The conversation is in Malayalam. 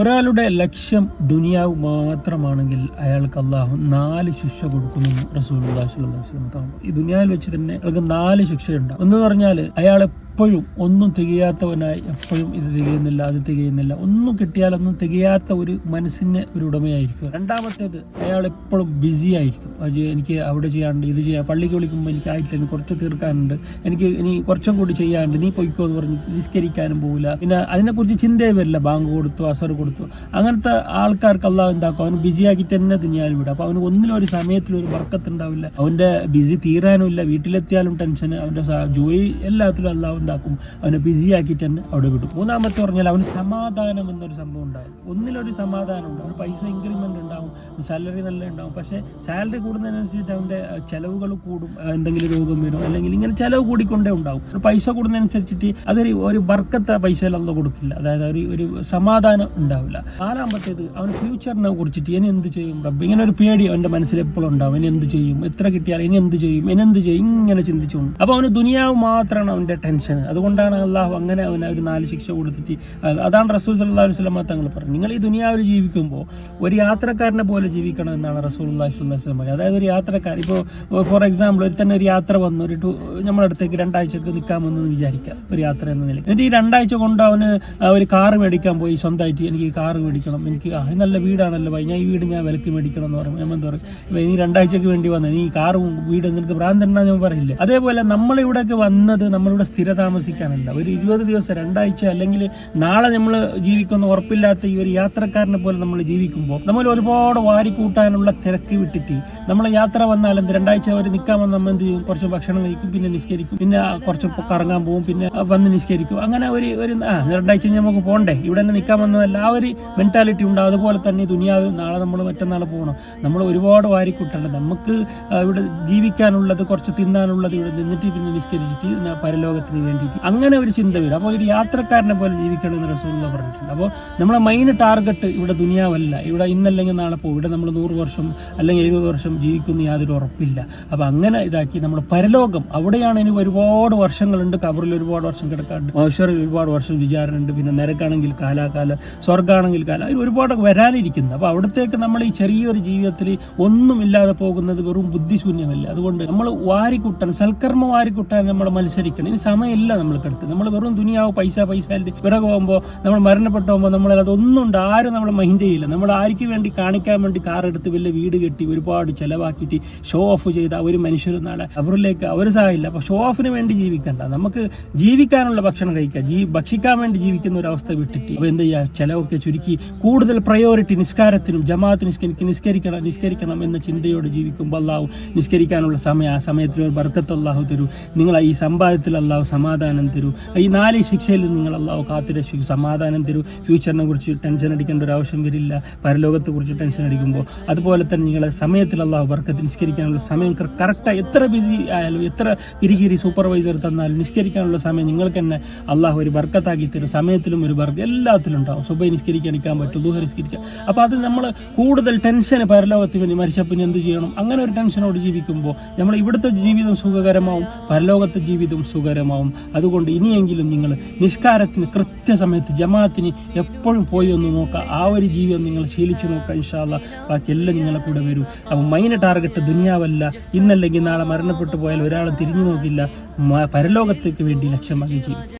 ഒരാളുടെ ലക്ഷ്യം ദുനിയാവ് മാത്രമാണെങ്കിൽ അയാൾക്ക് അള്ളാഹു നാല് ശിക്ഷ കൊടുക്കുന്നു റസൂൽ ഈ ദുനിയാവിൽ വെച്ച് തന്നെ അയാൾക്ക് നാല് ശിക്ഷയുണ്ട്. എന്ന് പറഞ്ഞാൽ അയാൾ എപ്പോഴും ഒന്നും തികയാത്തവനായി എപ്പോഴും ഇത് തികയുന്നില്ല അത് തികയുന്നില്ല. ഒന്നും കിട്ടിയാലൊന്നും തികയാത്ത ഒരു മനസ്സിന് ഒരു ഉടമയായിരിക്കും രണ്ടാമത്തേത് അയാൾ എപ്പോഴും ബിസി ആയിരിക്കും. അത് എനിക്ക് അവിടെ ചെയ്യാണ്ട് ഇത് ചെയ്യാം. പള്ളിക്ക് വിളിക്കുമ്പോൾ എനിക്ക് ആയിട്ടില്ല എനിക്ക് കുറച്ച് തീർക്കാനുണ്ട്. എനിക്ക് ഇനി കുറച്ചും കൂടി ചെയ്യാനുണ്ട് നീ പൊയ്ക്കോ എന്ന് പറഞ്ഞ് നിസ്കരിക്കാനും പോകില്ല പിന്നെ അതിനെക്കുറിച്ച് ചിന്തയെ വരില്ല. ബാങ്ക് കൊടുത്തു അസർ കൊടുത്തു. അങ്ങനത്തെ ആൾക്കാർക്ക് അള്ളാഹ് എന്താക്കും? അവന് ബിസി ആക്കിയിട്ട് തന്നെ തിന്നിയാലും വിടും. അപ്പോൾ അവന് ഒന്നിലും ഒരു സമയത്തിൽ ഒരു വർക്കത്തുണ്ടാവില്ല അവന്റെ ബിസി തീരാനും ഇല്ല. വീട്ടിലെത്തിയാലും ടെൻഷൻ അവന്റെ ജോലി എല്ലാത്തിലും അള്ളാഹ് എന്താക്കും അവനെ ബിസി ആക്കിയിട്ട് തന്നെ അവിടെ വിടും. മൂന്നാമത്തെ പറഞ്ഞാൽ അവന് സമാധാനം എന്നൊരു സംഭവം ഉണ്ടാവും ഒന്നിലൊരു സമാധാനം ഉണ്ടാവും പൈസ ഇൻക്രിമെന്റ് ഉണ്ടാവും സാലറി നല്ല ഉണ്ടാവും പക്ഷേ സാലറി കൂടുന്നതിനനുസരിച്ച് അവന്റെ ചിലവുകൾ കൂടും. എന്തെങ്കിലും രോഗം വരും. അല്ലെങ്കിൽ ഇങ്ങനെ ചിലവ് കൂടിക്കൊണ്ടേ ഉണ്ടാവും. പൈസ കൂടുന്നതനുസരിച്ചിട്ട് അതൊരു ഒരു വർക്കത്തെ പൈസ പൈസയിലൊന്നും കൊടുക്കില്ല. അതായത് ഒരു ഒരു സമാധാനം ഉണ്ടാവില്ല. നാലാമത്തേത് അവൻ ഫ്യൂച്ചറിനെ കുറിച്ചിട്ട് ഇനി എന്ത് ചെയ്യും റബ്ബ്? ഇങ്ങനെ ഒരു പേടി അവന്റെ മനസ്സിൽ എപ്പോഴും ഉണ്ടാവും. ഇനി എന്ത് ചെയ്യും? എത്ര കിട്ടിയാൽ ഇനി എന്ത് ചെയ്യും? ഇനി എന്ത് ചെയ്യും? ഇങ്ങനെ ചിന്തിച്ചു അപ്പോൾ അവന് ദുനിയാവ് മാത്രമാണ് അവന്റെ ടെൻഷൻ അതുകൊണ്ടാണ് അള്ളാഹു അങ്ങനെ അവന് ഒരു നാല് ശിക്ഷ കൊടുത്തിട്ട് അത് അതാണ് റസൂൽ സല്ലാഹു വസ്ലമ തങ്ങൾ പറഞ്ഞു നിങ്ങൾ ഈ ദുനിയാവിൽ ജീവിക്കുമ്പോൾ ഒരു യാത്രക്കാരനെ പോലെ ജീവിക്കണം എന്നാണ് റസൂൽ അള്ളാഹു സ്വല്ലാഹു വസ്ലം പറഞ്ഞത്. അതായത് ഒരു യാത്രക്കാർ ഇപ്പോൾ ഫോർ എക്സാമ്പിൾ ഒരു തന്നെ ഒരു യാത്ര വന്നു ഒരു ടു നമ്മുടെ അടുത്തേക്ക് രണ്ടാഴ്ചക്ക് നിൽക്കാമെന്ന് വിചാരിക്കാം ഒരു യാത്ര എന്ന നിലയിൽ എന്നിട്ട് ഈ രണ്ടാഴ്ച കൊണ്ട് അവന് ഒരു കാറ് മേടിക്കാൻ പോയി സ്വന്തമായിട്ട് എനിക്ക് ഈ കാറ് മേടിക്കണം എനിക്ക് നല്ല വീടാണല്ലോ ഭയ ഞാൻ ഈ വീട് ഞാൻ വിലക്ക് മേടിക്കണം എന്ന് പറയും ഞാൻ എന്താ പറയും നീ രണ്ടാഴ്ചക്ക് വേണ്ടി വന്നത് നീ കാറും വീട് നിനക്ക് ഭ്രാന്തണ്ടെന്ന് ഞാൻ പറയില്ല. അതേപോലെ നമ്മളിവിടേക്ക് വന്നത് നമ്മളിവിടെ സ്ഥിര താമസിക്കാനല്ല. ഒരു ഇരുപത് ദിവസം രണ്ടാഴ്ച അല്ലെങ്കിൽ നാളെ നമ്മൾ ജീവിക്കുന്ന ഉറപ്പില്ലാത്ത ഈ ഒരു യാത്രക്കാരനെ പോലെ നമ്മൾ ജീവിക്കുമ്പോൾ നമ്മൾ ഒരുപാട് വാരിക്കൂട്ടാനുള്ള തിരക്ക് വിട്ടിട്ട് നമ്മൾ യാത്ര വന്നാൽ എന്ത് രണ്ടാഴ്ച അവർ നിൽക്കാൻ വന്ന് നമ്മൾ എന്ത് ചെയ്യും? കുറച്ച് ഭക്ഷണം കഴിക്കും പിന്നെ നിസ്കരിക്കും പിന്നെ കുറച്ച് കറങ്ങാൻ പോകും പിന്നെ വന്ന് നിസ്കരിക്കും. അങ്ങനെ ഒരു ഒരു ആ രണ്ടാഴ്ച നമുക്ക് പോകണ്ടേ ഇവിടെ തന്നെ നിൽക്കാൻ വന്നതല്ല. ആ ഒരു മെന്റാലിറ്റി ഉണ്ട്. അതുപോലെ തന്നെ ദുനിയാവ് നാളെ നമ്മൾ മറ്റന്നാൾ പോകണം. നമ്മൾ ഒരുപാട് വാരിക്കൂട്ടണ്ട. നമുക്ക് ഇവിടെ ജീവിക്കാനുള്ളത് കുറച്ച് തിന്നാനുള്ളത് ഇവിടെ നിന്നിട്ട് പിന്നെ നിസ്കരിച്ചിട്ട് പരലോകത്തിന് വേണ്ടിയിട്ട് അങ്ങനെ ഒരു ചിന്ത വരും. അപ്പോൾ ഒരു യാത്രക്കാരനെ പോലെ ജീവിക്കണം എന്ന് റസൂള്ള പറഞ്ഞിട്ടുണ്ട്. അപ്പോൾ നമ്മളെ മെയിൻ ടാർഗറ്റ് ഇവിടെ ദുനിയാവല്ല. ഇവിടെ ഇന്നല്ലെങ്കിൽ നാളെ പോകും. ഇവിടെ നമ്മൾ നൂറ് വർഷം അല്ലെങ്കിൽ എഴുപത് വർഷം ജീവിക്കുന്ന യാതൊരു ഉറപ്പില്ല. അപ്പോൾ അങ്ങനെ ഇതാക്കി നമ്മൾ പരലോകം. അവിടെയാണ് ഇനി ഒരുപാട് വർഷങ്ങളുണ്ട്. കബറിൽ ഒരുപാട് വർഷം കിടക്കാറുണ്ട്. മനുഷ്യറിൽ ഒരുപാട് വർഷം വിചാരണുണ്ട് പിന്നെ നിരക്കാണെങ്കിൽ കാലാകാല സ്വർഗമാണെങ്കിൽ കാല അതിന് ഒരുപാട് വരാനിരിക്കുന്നത് അപ്പോൾ അവിടത്തേക്ക് നമ്മൾ ഈ ചെറിയൊരു ജീവിതത്തിൽ ഒന്നുമില്ലാതെ പോകുന്നത് വെറും ബുദ്ധിശൂന്യമല്ല. അതുകൊണ്ട് നമ്മൾ വാരിക്കുട്ടാൻ സൽക്കർമ്മ വാരിക്കുട്ടാൻ നമ്മൾ മത്സരിക്കണം. ഇനി സമയമില്ല നമ്മൾക്കടുത്ത് നമ്മൾ വെറും ദുനിയാവ് പൈസ പൈസ പിറകെ പോകുമ്പോൾ നമ്മൾ മരണപ്പെട്ടു പോകുമ്പോൾ നമ്മൾ അതൊന്നും ഉണ്ട് ആരും നമ്മൾ മൈൻഡ് ചെയ്യില്ല. നമ്മൾ ആർക്ക് വേണ്ടി കാണിക്കാൻ വേണ്ടി കാർ എടുത്ത് വലിയ വീട് കെട്ടി ഒരുപാട് ചിലവാക്കിയിട്ട് ഷോ ഓഫ് ചെയ്ത ഒരു മനുഷ്യരും നാളെ അവരിലേക്ക് അവർ സഹായില്ല അപ്പോൾ ഷോ ഓഫിന് വേണ്ടി ജീവിക്കണ്ട. നമുക്ക് ജീവിക്കാനുള്ള ഭക്ഷണം കഴിക്കാം. ജീ ഭക്ഷിക്കാൻ വേണ്ടി ജീവിക്കുന്ന ഒരു അവസ്ഥ വിട്ടിട്ട് അപ്പോൾ എന്ത് ചെയ്യുക ചിലവൊക്കെ ചുരുക്കി കൂടുതൽ പ്രയോറിറ്റി നിസ്കാരത്തിനും ജമാഅത്ത് നിസ്കരിക്കും നിസ്കരിക്കണം നിസ്കരിക്കണം എന്ന ചിന്തയോട് ജീവിക്കുമ്പോൾ അള്ളാഹു നിസ്കരിക്കാനുള്ള സമയം ആ സമയത്തിൽ ഒരു ബർക്കത്ത് അള്ളാഹു തരൂ. നിങ്ങൾ ഈ സമ്പാദ്യത്തിൽ അള്ളാഹു സമാധാനം തരൂ. ഈ നാല് ശിക്ഷയിൽ നിങ്ങൾ അള്ളാഹു കാത്തുരക്ഷിക്കും. സമാധാനം തരൂ. ഫ്യൂച്ചറിനെ കുറിച്ച് ടെൻഷൻ അടിക്കേണ്ട ഒരു ആവശ്യം വരില്ല. പരലോകത്തെ കുറിച്ച് ടെൻഷൻ അടിക്കുമ്പോൾ. അതുപോലെ തന്നെ നിങ്ങളെ സമയത്തിൽ അള്ളാഹു ബർക്കത്ത് നിഷ്കരിക്കാനുള്ള സമയം കറക്റ്റായി എത്ര ബിസി ആയാലും എത്ര കിരികിരി സൂപ്പർവൈസർ തന്നാലും നിഷ്കരിക്കാനുള്ള സമയം നിങ്ങൾക്ക് തന്നെ അള്ളാഹു ഒരു ബർക്കത്താക്കി തരും. സമയത്തിലും ഒരു വർക്ക് എല്ലാത്തിലും ഉണ്ടാവും. സുബൈ നിസ്കരിക്കാൻ നിൽക്കാൻ പറ്റും ദൂഹ നിസ്കരിക്കാം അപ്പോൾ അത് നമ്മൾ കൂടുതൽ ടെൻഷൻ പരലോകത്തിന് വേണ്ടി മരിച്ചപ്പിന് എന്ത് ചെയ്യണം? അങ്ങനെ ഒരു ടെൻഷനോട് ജീവിക്കുമ്പോൾ നമ്മൾ ഇവിടുത്തെ ജീവിതം സുഖകരമാവും പരലോകത്തെ ജീവിതം സുഖകരമാവും. അതുകൊണ്ട് ഇനിയെങ്കിലും നിങ്ങൾ നിസ്കാരത്തിന് കൃത്യസമയത്ത് ജമാഅത്തിന് എപ്പോഴും പോയി ഒന്ന് നോക്കുക. ആ ഒരു ജീവിതം നിങ്ങൾ ശീലിച്ചു നോക്കുക ഇൻഷാല്ല ബാക്കി എല്ലാം നിങ്ങളെ കൂടെ വരും. അപ്പോൾ മൈന ടാർഗറ്റ് ദുനിയാവല്ല. ഇന്നല്ലെങ്കിൽ നാളെ മരണപ്പെട്ടു പോയാൽ ഒരാൾ തിരിഞ്ഞു നോക്കില്ല. പരലോകത്തേക്ക് വേണ്ടി ലക്ഷ്യമാക്കി ജീവിക്കും